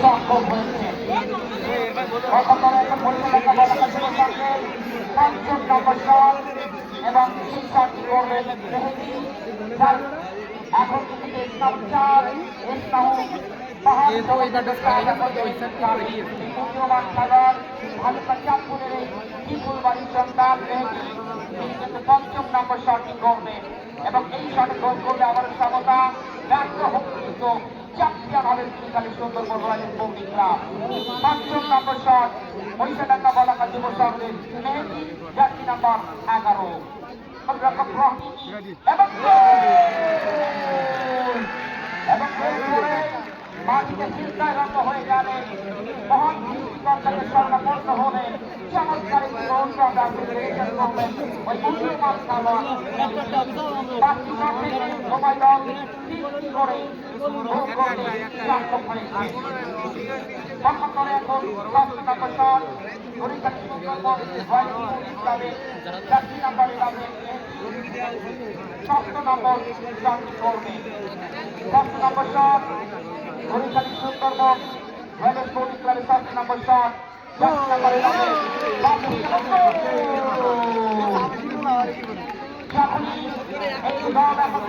সক্ষম হয়েছে পঞ্চম নম্বর শট এবং শটটি করবেন এখন থেকে ইসলাম চার ইসলাম পঞ্চম নম্বর শটটি করবেন এবং এই শটে গোল করলে আবার সমতা ব্যর্থ হোক কিন্তু চ্যাম্পিয়ন হবেন তিনি খালি সুন্দর বদলালেন ভৌমিকরা পঞ্চম নম্বর শট মহিষাডাঙ্গা বলাকা যুব সংঘের মেহেদি, জার্সি নাম্বার এগারো। এবং মাটিতে চিন্তায় রক্ত হয়ে গেলেন মহান সৃষ্টিকর্তাকে স্বর্ণপন্ন ষষ্ঠ নম্বর নম্বর ইসলামে ষষ্ঠ নম্বর শট হরিকাটি সুন্দরবন ভয়ঙ্কর স্পোর্ট নম্বর শট ইসলামে এই দল এখন